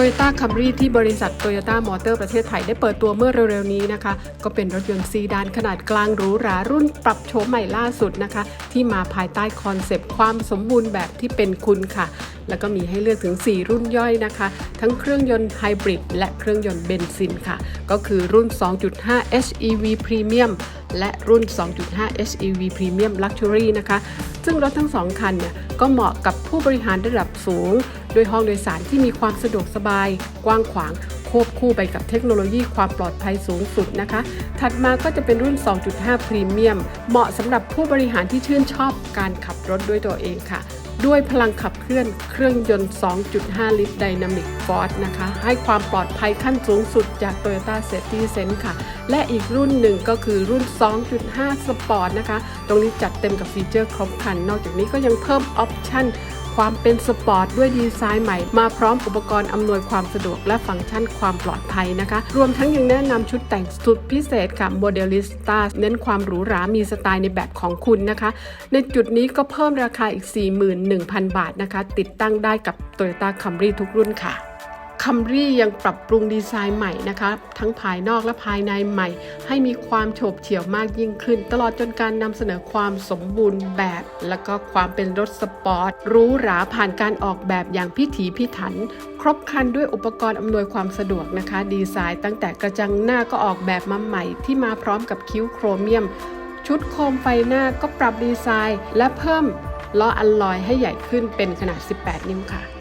Toyota Camry ที่บริษัท Toyota Motor ประเทศไทยได้เปิดตัวเมื่อเร็วๆนี้นะคะ ก็เป็นรถยนต์ซีดานขนาดกลางหรูหรารุ่นปรับโฉมใหม่ล่าสุดนะคะ ที่มาภายใต้คอนเซปต์ความสมบูรณ์แบบที่เป็นคุณค่ะ แล้วก็มีให้เลือกถึง 4 รุ่นย่อยนะคะ ทั้งเครื่องยนต์ไฮบริดและเครื่องยนต์เบนซินค่ะ ก็คือรุ่น 2.5 HEV Premium และรุ่น 2.5 HEV Premium Luxury นะคะ ซึ่งรถทั้งสองคันเนี่ยก็เหมาะกับผู้บริหารระดับสูง โดยห้องโดยสารที่มีความสะดวกสบาย กว้างขวาง ควบคู่ไปกับเทคโนโลยีความปลอดภัยสูงสุดนะคะ ถัดมาก็จะเป็นรุ่น 2.5 พรีเมียม เหมาะสำหรับผู้บริหารที่ชื่นชอบการขับรถด้วยตัวเองค่ะด้วยพลังขับเคลื่อนเครื่องยนต์ 2.5 ลิตร Dynamic Force นะคะ ให้ความปลอดภัยขั้นสูงสุดจาก Toyota Safety Sense ค่ะ และอีกรุ่นหนึ่งก็คือรุ่น 2.5 Sport นะคะ ตรงนี้จัดเต็มกับฟีเจอร์ครบครัน นอกจากนี้ก็ยังเพิ่มออปชั่น ความเป็นสปอร์ตด้วยดีไซน์ใหม่ มาพร้อมอุปกรณ์อำนวยความสะดวกและฟังก์ชันความปลอดภัยนะคะ รวมทั้งยังแนะนำชุดแต่งสุดพิเศษค่ะโมเดลิสตาเน้นความหรูหรา มีสไตล์ในแบบของคุณนะคะ ในจุดนี้ก็เพิ่มราคาอีก 41,000 บาทนะคะ ติดตั้งได้กับ Toyota Camry ทุกรุ่นค่ะ คัมรี่ยังปรับปรุงดีไซน์ใหม่นะคะ ทั้งภายนอกและภายในใหม่ ให้มีความโฉบเฉี่ยวมากยิ่งขึ้น ตลอดจนการนำเสนอความสมบูรณ์แบบ และก็ความเป็นรถสปอร์ตรู้หราผ่านการออกแบบอย่างพิถีพิถัน ครบครันด้วยอุปกรณ์อำนวยความสะดวกนะคะ ดีไซน์ตั้งแต่กระจังหน้าก็ออกแบบมาใหม่ ที่มาพร้อมกับคิ้วโครเมียม ชุดโคมไฟหน้าก็ปรับดีไซน์ และเพิ่มล้ออัลลอยให้ใหญ่ขึ้นเป็นขนาด 18 นิ้วค่ะ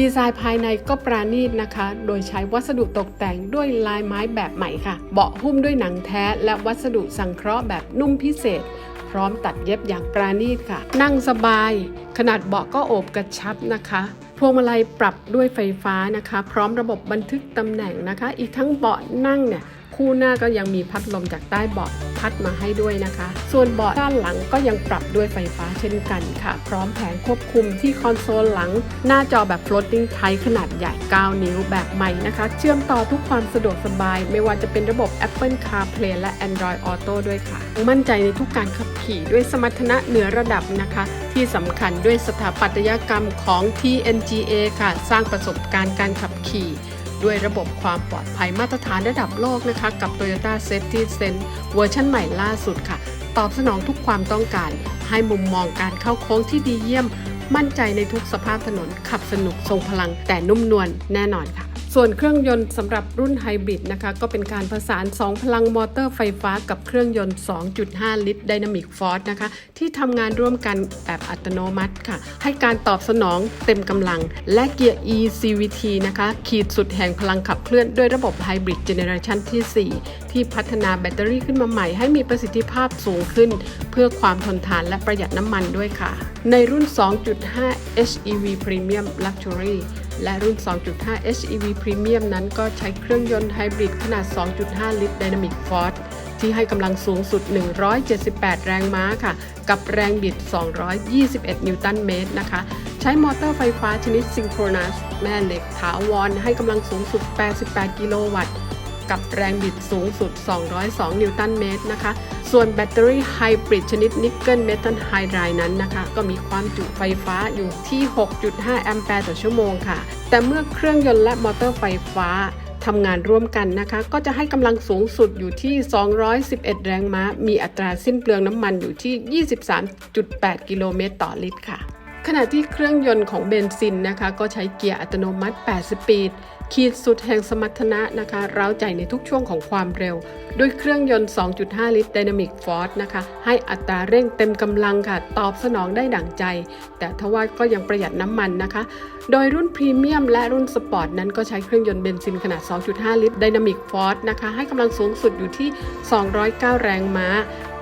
ดีไซน์ภายในก็ปราณีตนะคะ โดยใช้วัสดุตกแต่งด้วยลายไม้แบบใหม่ค่ะ เบาะหุ้มด้วยหนังแท้และวัสดุสังเคราะห์แบบนุ่มพิเศษ พร้อมตัดเย็บอย่างปราณีตค่ะ นั่งสบาย ขนาดเบาะก็โอบกระชับนะคะพวงมาลัยปรับด้วยไฟฟ้านะคะ พร้อมระบบบันทึกตำแหน่งนะคะ อีกทั้งเบาะนั่งเนี่ย คู่หน้าก็ยังมีพัดลมจากใต้เบาะพัดมาให้ด้วยนะคะ ส่วนเบาะด้านหลังก็ยังปรับด้วยไฟฟ้าเช่นกันค่ะ พร้อมแผงควบคุมที่คอนโซลหลัง หน้าจอแบบ floating type ขนาดใหญ่ 9 นิ้วแบบใหม่นะคะ เชื่อมต่อทุกความสะดวกสบาย ไม่ว่าจะเป็นระบบ Apple CarPlay และ Android Auto ด้วยค่ะ มั่นใจในทุกการขับขี่ด้วยสมรรถนะเหนือระดับนะคะ ที่สำคัญด้วยสถาปัตยกรรมของ TNGA ค่ะ สร้างประสบการณ์การขับขี่ ด้วยระบบความปลอดภัยมาตรฐานระดับโลกนะคะกับ Toyota Safety Sense เวอร์ชันใหม่ล่าสุดค่ะ ตอบสนองทุกความต้องการ ให้มุมมองการเข้าโค้งที่ดีเยี่ยม มั่นใจในทุกสภาพถนนขับสนุกทรงพลังแต่นุ่มนวลแน่นอนค่ะ ส่วนเครื่องยนต์สำหรับรุ่นไฮบริดนะคะก็เป็นการผสาน 2 พลังมอเตอร์ไฟฟ้ากับเครื่องยนต์ 2.5 ลิตร Dynamic Force นะคะที่ทำงานร่วมกันแบบอัตโนมัติค่ะ ให้การตอบสนองเต็มกำลัง และเกียร์ eCVT นะคะขีดสุดแห่งพลังขับเคลื่อนด้วยระบบไฮบริดเจเนอเรชันที่ 4 ที่พัฒนาแบตเตอรี่ขึ้นมาใหม่ให้มีประสิทธิภาพสูงขึ้น เพื่อความทนทานและประหยัดน้ำมันด้วยค่ะ ในรุ่น 2.5 HEV Premium Luxury และรุ่น 2.5 HEV Premium นั้นก็ใช้เครื่องยนต์ไฮบริดขนาด 2.5 ลิตร Dynamic Force ที่ให้กำลังสูงสุด 178 แรงม้าค่ะ กับแรงบิด 221 นิวตันเมตรนะคะ ใช้มอเตอร์ไฟฟ้าชนิดซิงโครนัส แม่เหล็กถาวร ให้กำลังสูงสุด 88 กิโลวัตต์ กับแรงบิดสูงสุด 202 นิวตันเมตรนะคะ ส่วนแบตเตอรี่ไฮบริดชนิดนิกเกิลเมทัลไฮไดรนั้นนะคะ ก็มีความจุไฟฟ้าอยู่ที่ 6.5 แอมแปร์ต่อชั่วโมงค่ะ แต่เมื่อเครื่องยนต์และมอเตอร์ไฟฟ้าทำงานร่วมกันนะคะ ก็จะให้กำลังสูงสุดอยู่ที่ 211 แรงม้า มีอัตราสิ้นเปลืองน้ำมันอยู่ที่ 23.8 กิโลเมตรต่อลิตรค่ะ ขณะที่เครื่องยนต์ของเบนซินนะคะก็ใช้เกียร์อัตโนมัติ 8 สปีด ขีดสุดแห่งสมรรถนะนะคะเร้าใจในทุกช่วงของความเร็ว ด้วยเครื่องยนต์ 2.5 ลิตร Dynamic Force นะคะให้อัตราเร่งเต็มกำลังค่ะ ตอบสนองได้ดั่งใจ แต่ทว่าก็ยังประหยัดน้ำมันนะคะ โดยรุ่นพรีเมียมและรุ่นสปอร์ตนั้นก็ใช้เครื่องยนต์เบนซินขนาด 2.5 ลิตร Dynamic Force นะคะให้กำลังสูงสุดอยู่ที่ 209 แรงม้า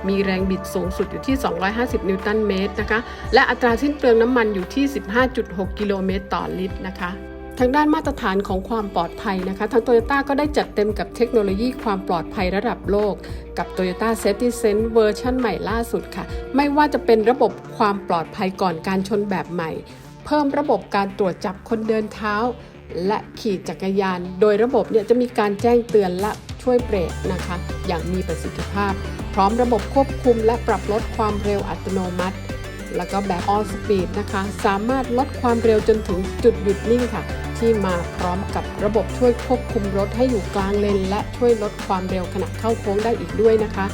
มีแรงบิดสูงสุดอยู่ที่ 250 นิวตันเมตรนะคะ และอัตราสิ้นเปลืองน้ำมันอยู่ที่ 15.6 กิโลเมตรต่อลิตรนะคะทางด้านมาตรฐานของความปลอดภัยนะคะ ทาง Toyota ก็ได้จัดเต็มกับเทคโนโลยีความปลอดภัยระดับโลก กับ Toyota Safety Sense เวอร์ชันใหม่ล่าสุดค่ะ ไม่ว่าจะเป็นระบบความปลอดภัยก่อนการชนแบบใหม่ เพิ่มระบบการตรวจจับคนเดินเท้า และขี่จักรยาน โดยระบบเนี่ยจะมีการแจ้งเตือนและช่วยเบรกนะคะ อย่างมีประสิทธิภาพ พร้อมระบบควบคุมและปรับลดความเร็วอัตโนมัติ แล้วก็แบบ all speed นะคะ สามารถลดความเร็วจนถึงจุดหยุดนิ่งค่ะ ที่มาพร้อมกับระบบช่วยควบคุมรถให้อยู่กลางเลน และช่วยลดความเร็วขณะเข้าโค้งได้อีกด้วยนะคะ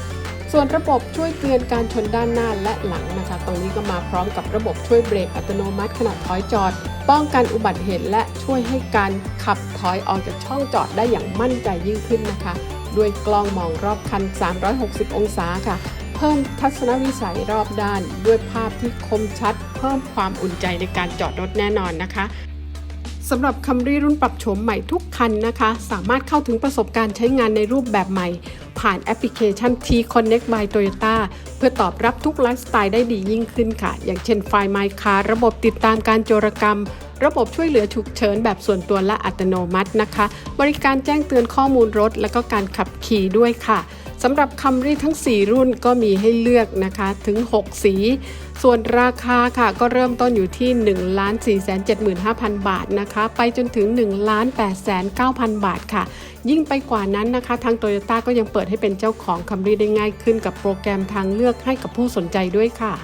ส่วนระบบช่วยเตือนการชนด้านหน้าและหลังนะคะ ตรงนี้ก็มาพร้อมกับระบบช่วยเบรกอัตโนมัติขณะถอยจอด ป้องกันอุบัติเหตุและช่วยให้การขับถอยออกจากช่องจอดได้อย่างมั่นใจยิ่งขึ้นนะคะ ด้วยกล้องมองรอบคัน 360 องศาค่ะ เพิ่มทัศนวิสัยรอบด้าน ด้วยภาพที่คมชัด เพิ่มความอุ่นใจในการจอดรถแน่นอนนะคะสำหรับคัมรี่รุ่นปรับโฉมใหม่ทุกคันนะคะ สามารถเข้าถึงประสบการณ์ใช้งานในรูปแบบใหม่ ผ่านแอปพลิเคชัน T Connect by Toyota เพื่อตอบรับทุกไลฟ์สไตล์ได้ดียิ่งขึ้นค่ะ อย่างเช่นไฟล์ My Car ระบบติดตามการโจรกรรม ระบบช่วยเหลือฉุกเฉินแบบส่วนตัวและอัตโนมัตินะคะ บริการแจ้งเตือนข้อมูลรถ และก็การขับขี่ด้วยค่ะสำหรับคัมรี่ทั้ง 4 รุ่นก็มีให้เลือกนะคะถึง 6 สี ส่วนราคาค่ะก็เริ่มต้นอยู่ที่ 1 4 7 5 0 0 0 บาทนะคะ ไปจนถึง 1 8 9 0 0 0 บาทค่ะ ยิ่งไปกว่านั้นนะคะ ทางโตโยต้าก็ยังเปิดให้เป็นเจ้าของคัมรี่ได้ง่ายขึ้นกับโปรแกรมทางเลือกให้กับผู้สนใจด้วยค่ะ